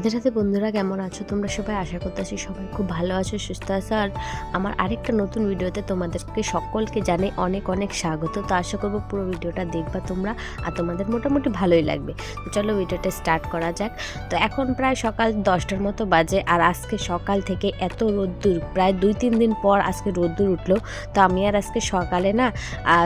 রাধে রাধে বন্ধুরা কেমন আছো? তোমরা সবাই আশা করতেছি সবাই খুব ভালো আছো, সুস্থ আছো। আর আমার আরেকটা নতুন ভিডিওতে তোমাদেরকে সকলকে জানাই অনেক অনেক স্বাগত। তো আশা করব পুরো ভিডিওটা দেখবা তোমরা আর তোমাদের মোটামুটি ভালোই লাগবে। তো চলো ভিডিওটা স্টার্ট করা যাক। তো এখন প্রায় সকাল দশটার মতো বাজে আর আজকে সকাল থেকে এত রোদ্দুর, প্রায় দুই তিন দিন পর আজকে রোদ্দুর উঠল। তো আমি আর আজকে সকালে না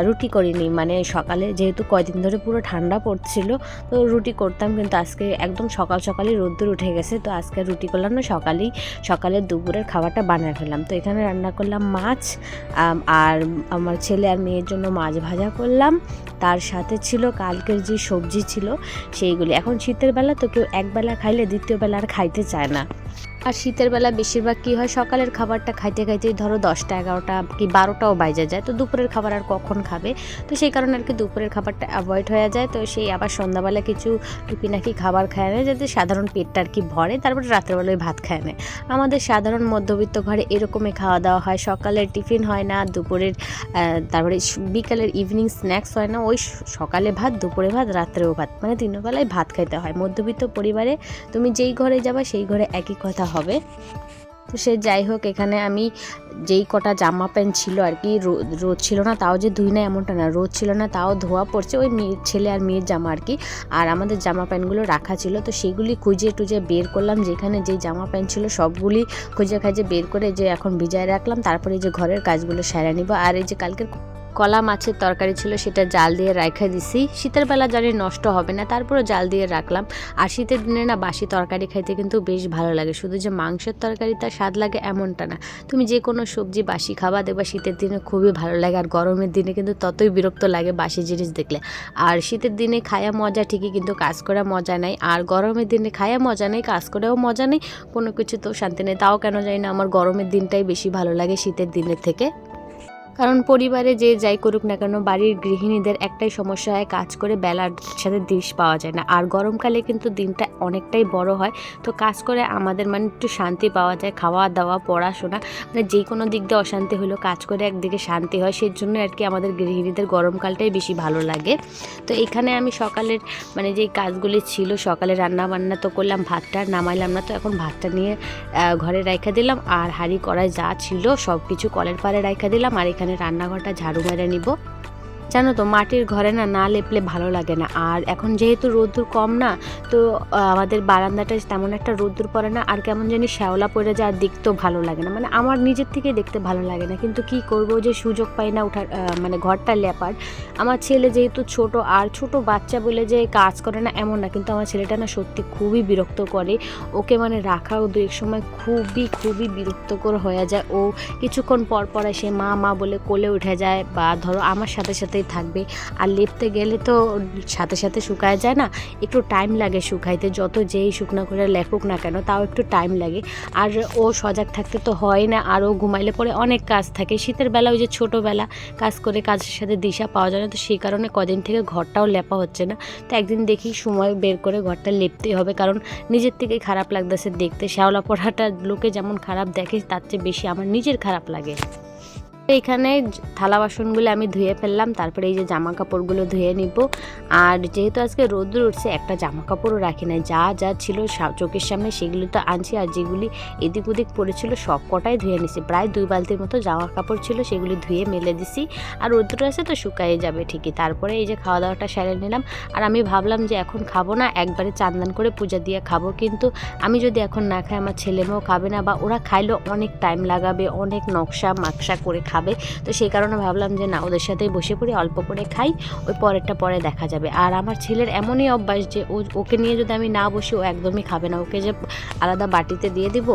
রুটি করিনি। মানে সকালে যেহেতু কয়দিন ধরে পুরো ঠান্ডা পড়ছিল, তো রুটি করতাম। কিন্তু আজকে একদম সকাল সকালই রোদ্দুর উঠে গেছে। তো আজকে রুটি করলাম না, সকালেই সকালে দুপুরের খাবারটা বানিয়ে ফেললাম। তো এখানে রান্না করলাম মাছ আর আমার ছেলে আর মেয়ের জন্য মাছ ভাজা করলাম। তার সাথে ছিল কালকের যে সবজি ছিল, সেইগুলি। এখন শীতের বেলা তো কেউ একবেলা খাইলে দ্বিতীয় বেলা আর খাইতে চায় না। আর শীতের বেলা বেশিরভাগ কী হয়, সকালের খাবারটা খাইতে খাইতেই ধরো দশটা, এগারোটা কি বারোটাও বাইজে যায়। তো দুপুরের খাবার আর কখন খাবে? তো সেই কারণে আর কি দুপুরের খাবারটা অ্যাভয়েড হয়ে যায়। তো সেই আবার সন্ধ্যাবেলা কিছু টুপি নাকি খাবার খায় নেয় যাতে সাধারণ পেটটা আর কি ভরে, তারপরে রাত্রেবেলায় ভাত খায় নেয় আমাদের সাধারণ মধ্যবিত্ত ঘরে এরকমই খাওয়া দাওয়া হয়। সকালের টিফিন হয় না, দুপুরের তারপরে বিকালের ইভিনিং স্ন্যাক্স হয় না। ওই সকালে ভাত, দুপুরে ভাত, রাত্রেও ভাত। মানে তিন বেলায় ভাত খাইতে হয়। মধ্যবিত্ত পরিবারে তুমি যেই ঘরে যাবা, সেই ঘরে একই কথা হবে। তো সে যাই হোক, এখানে আমি যেই কটা জামা প্যান্ট ছিল আর কি রোদ ছিল না তাও যে ধুই না এমনটা না, রোদ ছিল না তাও ধোয়া পড়ছে ওই মেয়ের ছেলে আর মেয়ের জামা আর কি। আর আমাদের জামা প্যান্টগুলো রাখা ছিল, তো সেগুলি খুঁজে টুজে বের করলাম, যেখানে যেই জামা প্যান্ট ছিল সবগুলি খুঁজে খাজে বের করে যে এখন ভিজায় রাখলাম, তারপরে যে ঘরের কাজগুলো সেরে নিব। আর এই যে কালকের কলা মাছের তরকারি ছিল, সেটা জাল দিয়ে রাখা দিছি। শীতের বেলা জানি নষ্ট হবে না তারপরে জাল দিয়ে রাখলাম। আর শীতের দিনে না বাসি তরকারি খাইতে কিন্তু বেশ ভালো লাগে। শুধু যে মাংসের তরকারি তার স্বাদ লাগে এমনটা না। তুমি যে কোনো সবজি বাসি খাবা, দেখবা শীতের দিনে খুবই ভালো লাগে। আর গরমের দিনে কিন্তু ততই বিরক্ত লাগে বাসি জিনিস দেখলে। আর শীতের দিনে খায়া মজা ঠিকই, কিন্তু কাজ করা মজা নাই। আর গরমের দিনে খায়া মজা নেই, কাজ করেও মজা নেই, কোনো কিছু তো শান্তি নেই। তাও কেন জানি না আমার গরমের দিনটাই বেশি ভালো লাগে শীতের দিনের থেকে। কারণ পরিবারে যে যাই করুক না কেন, বাড়ির গৃহিণীদের একটাই সমস্যা হয়, কাজ করে বেলার সাথে দিশ পাওয়া যায় না। আর গরমকালে কিন্তু দিনটা অনেকটাই বড় হয়। তো কাজ করে আমাদের মানে একটু শান্তি পাওয়া যায় খাওয়া দাওয়া পড়াশোনা মানে যে কোনো দিক দিয়ে অশান্তি হলেও কাজ করে একদিকে শান্তি হয়। সেই জন্য আর কি আমাদের গৃহিণীদের গরমকালটাই বেশি ভালো লাগে। তো এখানে আমি সকালের মানে যেই কাজগুলি ছিল, সকালে রান্না বান্না তো করলাম, ভাতটা নামাইলাম না তো, এখন ভাতটা নিয়ে ঘরে রাখা দিলাম। আর হাঁড়ি কড়াই যা ছিল সব কিছু কলের পাড়ে রাখা দিলাম। আর এখানে রান্নাঘরটা ঝাড়ু মেরে নিব। জানো তো মাটির ঘরে না না লেপলে ভালো লাগে না। আর এখন যেহেতু রোদ্দুর কম না তো আমাদের বারান্দাটা তেমন একটা রোদ্দুর পড়ে না আর কেমন জানি শ্যাওলা পড়ে যায় আর দেখতেও ভালো লাগে না। মানে আমার নিজের থেকে দেখতে ভালো লাগে না। কিন্তু কি করব যে সুযোগ পাই না আহ, মানে ঘরটা লেপার। আমার ছেলে যেহেতু ছোট আর ছোট বাচ্চা বলে যে কাজ করে না এমন না কিন্তু আমার ছেলেটা না সত্যি খুবই বিরক্ত করে। ওকে মানে রাখাও দু এক সময় খুবই খুবই বিরক্তকর হয়ে যায়। ও কিছুক্ষণ পর পর সে মা মা বলে কোলে উঠে যায় বা ধরো আমার সাথে সাথে সাথেই থাকবে। আর লেপতে গেলে তো সাথে সাথে শুকায় যায় না, একটু টাইম লাগে শুকাইতে, যত যেই শুকনো করে লেপুক না কেন, তাও একটু টাইম লাগে। আর ও সজাগ থাকতে তো হয় না, আর ও ঘুমাইলে পরে অনেক কাজ থাকে। শীতের বেলা ওই যে ছোটোবেলা কাজ করে কাজের সাথে দিশা পাওয়া যায় না, তো সেই কারণে কদিন থেকে ঘরটাও লেপা হচ্ছে না। তো একদিন দেখি সময় বের করে ঘরটা লেপতেই হবে, কারণ নিজের থেকেই খারাপ লাগতেছে দেখতে। শ্যাওলা পড়াটা লোকে যেমন খারাপ দেখে, তার চেয়ে বেশি আমার নিজের খারাপ লাগে। এখানে থালা বাসনগুলো আমি ধুয়ে ফেললাম, তারপরে এই যে জামা কাপড়গুলো ধুয়ে নিব। আর যেহেতু আজকে রোদ্র উঠছে, একটা জামা কাপড়ও রাখি নাই। যা যা ছিল চোখের সামনে সেগুলো তো আনছি, আর যেগুলি এদিক ওদিক পড়েছিল সব কটাই ধুয়ে নিছি। প্রায় দুই বালতির মতো জামা কাপড় ছিল, সেগুলি ধুয়ে মেলে দিছি। আর রোদ্র আছে তো শুকায়ে যাবে ঠিকই। তারপরে এই যে খাওয়া দাওয়াটা সেরে নিলাম। আর আমি ভাবলাম যে এখন খাব না, একবারে চান্দান করে পূজা দিয়ে খাব। কিন্তু আমি যদি এখন না খাই, আমার ছেলে মেয়েও খাবে না, বা ওরা খাইলেও অনেক টাইম লাগাবে, অনেক নকশা মাকশা করে খাবে। তো সেই কারণে ভাবলাম যে না, ওদের সাথেই বসে পড়ি, অল্প করে খাই, ওই পরেরটা পরে দেখা যাবে। আর আমার ছেলের এমনই অভ্যাস যে ও, ওকে নিয়ে যদি আমি না বসি, ও একদমই খাবে না। ওকে যে আলাদা বাটিতে দিয়ে দিব,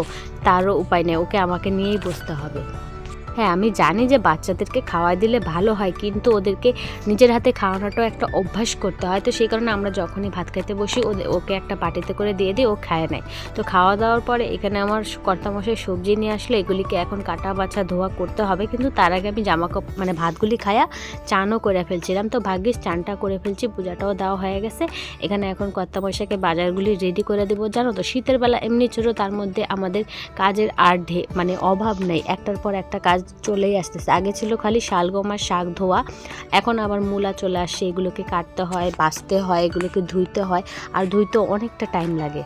তারও উপায় নেই। ওকে আমাকে নিয়েই বসতে হবে। হ্যাঁ আমি জানি যে বাচ্চাদেরকে খাওয়াই দিলে ভালো হয়, কিন্তু ওদেরকে নিজের হাতে খাওয়ানোটাও একটা অভ্যাস করতে হয়। তো সেই কারণে আমরা যখনই ভাত খাইতে বসি ওদের ওকে একটা পাটিতে করে দিয়ে দিই, ও খায় নেয় তো খাওয়া দাওয়ার পরে এখানে আমার কর্তামশাই সবজি নিয়ে আসলে, এগুলিকে এখন কাটা, বাছা, ধোয়া করতে হবে। কিন্তু তার আগে আমি জামা কাপড় মানে ভাতগুলি খায়া চানও করে ফেলছিলাম। তো ভাগ্যিস চানটা করে ফেলছি, পূজাটাও দেওয়া হয়ে গেছে। এখানে এখন কর্তামশাইকে বাজারগুলি রেডি করে দেবো, জানো তো? শীতের বেলা এমনি ছোটো, তার মধ্যে আমাদের কাজের আর মানে অভাব নেই। একটার পর একটা কাজ চলেই আসতেছে। আগে ছিল খালি শালগম আর শাক ধোয়া, এখন আবার মূলা চলে আসছে এগুলোকে কাটতে হয় বাছতে হয়, এগুলোকে ধুইতে হয়, আর ধুইতে অনেকটা টাইম লাগে।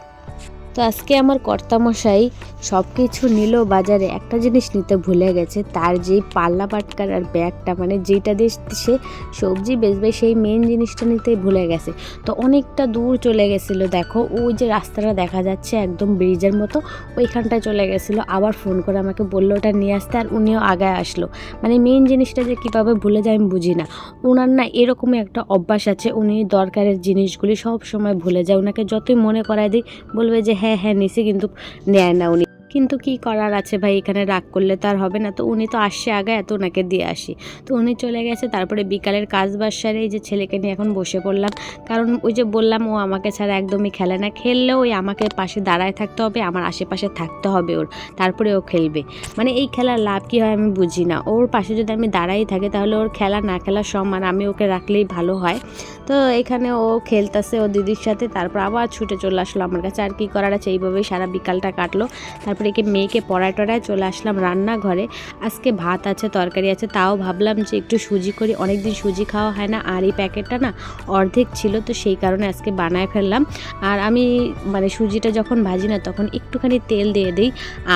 তো আজকে আমার কর্তামশাই সব কিছু নিল, বাজারে একটা জিনিস নিতে ভুলে গেছে, তার যেই পাল্লা পাটকার আর ব্যাগটা মানে যেটা দিয়ে সে সবজি বেচবে, সেই মেন জিনিসটা নিতে ভুলে গেছে। তো অনেকটা দূর চলে গেছিল, দেখো, ওই যে রাস্তাটা দেখা যাচ্ছে একদম ব্রিজের মতো, ওইখানটায় চলে গেছিল, আবার ফোন করে আমাকে বলল, ওটা নিয়ে আসতে, আর উনিও আগায় আসলো। মানে মেন জিনিসটা যে কীভাবে ভুলে যায় আমি বুঝি না। ওনার না এরকমই একটা অভ্যাস আছে, উনি দরকারের জিনিসগুলি সব সময় ভুলে যায় ওনাকে যতই মনে করায় দিই বলবে যে হ্যাঁ হ্যাঁ নিছি কিন্তু নেয় না উনি। কিন্তু কি করার আছে ভাই? এখানে রাগ করলে তো আর হবে না। তো উনি তো আসছে আগে, এত ওনাকে দিয়ে আসি। তো উনি চলে গেছে, তারপরে বিকালের কাজ বাজ সারে এই যে ছেলেকে নিয়ে এখন বসে পড়লাম। কারণ ওই যে বললাম, ও আমাকে ছাড়া একদমই খেলে না। খেললেও ওই আমাকে পাশে দাঁড়ায় থাকতে হবে, আমার আশেপাশে থাকতে হবে ওর। তারপরে ও খেলবে। মানে এই খেলার লাভ কী হয় আমি বুঝি না। ওর পাশে যদি আমি দাঁড়াই থাকি, তাহলে ওর খেলা না খেলা সমান আমি ওকে রাখলেই ভালো হয়। তো এখানে ও খেলতেছে ও দিদির সাথে, তারপর আবার ছুটে চলে আসলো আমার কাছে। আর কি করার আছে? এইভাবেই সারা বিকালটা কাটলো। তারপরে একে মেয়েকে পড়ায় টড়ায় চলে আসলাম রান্নাঘরে। আজকে ভাত আছে, তরকারি আছে, তাও ভাবলাম যে একটু সুজি করি। অনেক দিন সুজি খাওয়া হয় না, আর এই প্যাকেটটা না অর্ধেক ছিল, তো সেই কারণে আজকে বানায় ফেললাম। আর আমি মানে সুজিটা যখন ভাজি না, তখন একটুখানি তেল দিয়ে দিই।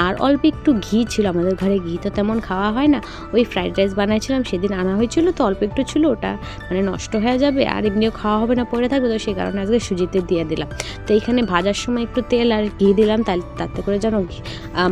আর অল্প একটু ঘি ছিল আমাদের ঘরে, ঘি তো তেমন খাওয়া হয় না। ওই ফ্রাইড রাইস বানাইছিলাম, সেদিন আনা হয়েছিল, তো অল্প একটু ছিল, ওটা মানে নষ্ট হয়ে যাবে, আর এমনিও খাওয়া হবে না, পড়ে থাকবে, তো সেই কারণে আজকে সুজিতে দিয়ে দিলাম। তো এইখানে ভাজার সময় একটু তেল আর ঘি দিলাম তাই তাতে করে যেন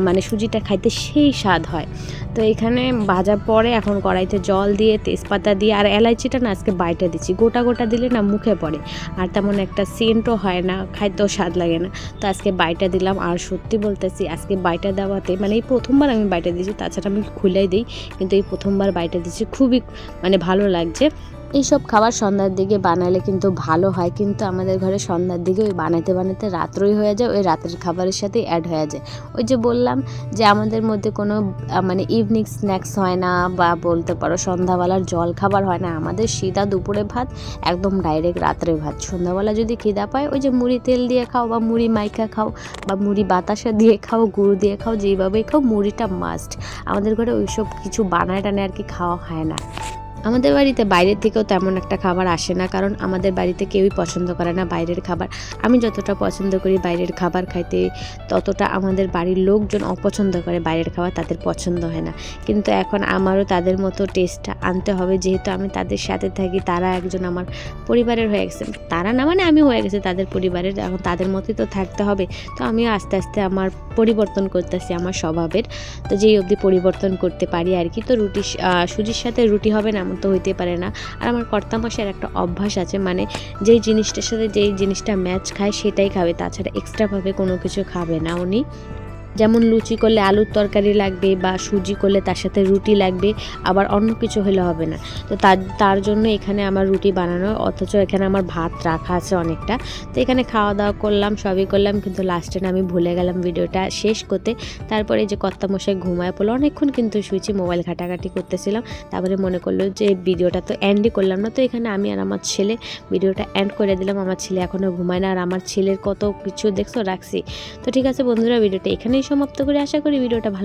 মানে সুজিটা খাইতে সেই স্বাদ হয়। তো এখানে ভাজার পরে এখন কড়াইতে জল দিয়ে, তেজপাতা দিয়ে আর এলাইচিটা না আজকে বাইটা দিচ্ছি। গোটা গোটা দিলে না মুখে পড়ে। আর তেমন একটা সেন্টও হয় না, খাইতেও স্বাদ লাগে না। তো আজকে বাইটা দিলাম। আর সত্যি বলতেছি, আজকে বাইটা দেওয়াতে মানে এই প্রথমবার আমি বাইটা দিয়েছি, তাছাড়া আমি খুলেই দিই। কিন্তু এই প্রথমবার বাইটা দিচ্ছি খুবই মানে ভালো লাগছে। এইসব খাবার সন্ধ্যার দিকে বানালে কিন্তু ভালো হয়, কিন্তু আমাদের ঘরে সন্ধ্যার দিকে ওই বানাতে বানাতে রাত্রই হয়ে যায়, ওই রাতের খাবারের সাথে অ্যাড হয়ে যায়। ওই যে বললাম যে আমাদের মধ্যে কোনো মানে ইভিনিং স্ন্যাক্স হয় না বা বলতে পারো সন্ধ্যাবেলার জল খাবার হয় না, আমাদের সিধা দুপুরে ভাত, একদম ডাইরেক্ট রাত্রে ভাত। সন্ধ্যাবেলা যদি খিদা পায়, ওই যে মুড়ি তেল দিয়ে খাও বা মুড়ি মাইকা খাও বা মুড়ি বাতাসা দিয়ে খাও, গুড় দিয়ে খাও, যেইভাবেই খাও, মুড়িটা মাস্ট আমাদের ঘরে ওইসব কিছু বানায় টানে আর কি খাওয়া হয় না। আমাদের বাড়িতে বাইরের থেকেও তেমন একটা খাবার আসে না, কারণ আমাদের বাড়িতে কেউই পছন্দ করে না বাইরের খাবার। আমি যতটা পছন্দ করি বাইরের খাবার খাইতে, ততটা আমাদের বাড়ির লোকজন অপছন্দ করে বাইরের খাবার, তাদের পছন্দ হয় না। কিন্তু এখন আমারও তাদের মতো টেস্টটা আনতে হবে, যেহেতু আমি তাদের সাথে থাকি, তারা একজন আমার পরিবারের হয়ে গেছে। তারা না মানে আমি হয়ে গেছে তাদের পরিবারের, এখন তাদের মতোই তো থাকতে হবে। তো আমিও আস্তে আস্তে আমার পরিবর্তন করতেছি, আমার স্বভাবের। তো যেই অবধি পরিবর্তন করতে পারি আর কি, তো রুটি সুজির সাথে রুটি হবে না তো হইতে পারে না। আর আমার কর্তামশার একটা অভ্যাস আছে মানে যেই জিনিসটার সাথে যেই জিনিসটা ম্যাচ খায় সেটাই খাবে, তাছাড়া এক্সট্রাভাবে কোনো কিছু খাবে না উনি। যেমন লুচি করলে আলুর তরকারি লাগবে বা সুজি করলে তার সাথে রুটি লাগবে, আবার অন্য কিছু হলে হবে না। তো তার তার জন্য এখানে আমার রুটি বানানো, অথচ এখানে আমার ভাত রাখা আছে অনেকটা। তো এখানে খাওয়া দাওয়া করলাম, সবই করলাম, কিন্তু লাস্টে না আমি ভুলে গেলাম ভিডিওটা শেষ করতে। তারপরে যে কর্তামশাই ঘুমায় পড়ল, অনেকক্ষণ কিন্তু শুয়েছি, মোবাইল ঘাটাঘাটি করতেছিলাম। তারপরে মনে করল যে ভিডিওটা তো এন্ডই করলাম না, তো এখানে আমি আর আমার ছেলে ভিডিওটা এন্ড করে দিলাম। আমার ছেলে এখনও ঘুমায় না, আর আমার ছেলের কত কিছু দেখছ, রাখছি। তো ঠিক আছে বন্ধুরা, ভিডিওটা এখানেই সমাপ্ত করে আশা করি ভিডিওটা ভালো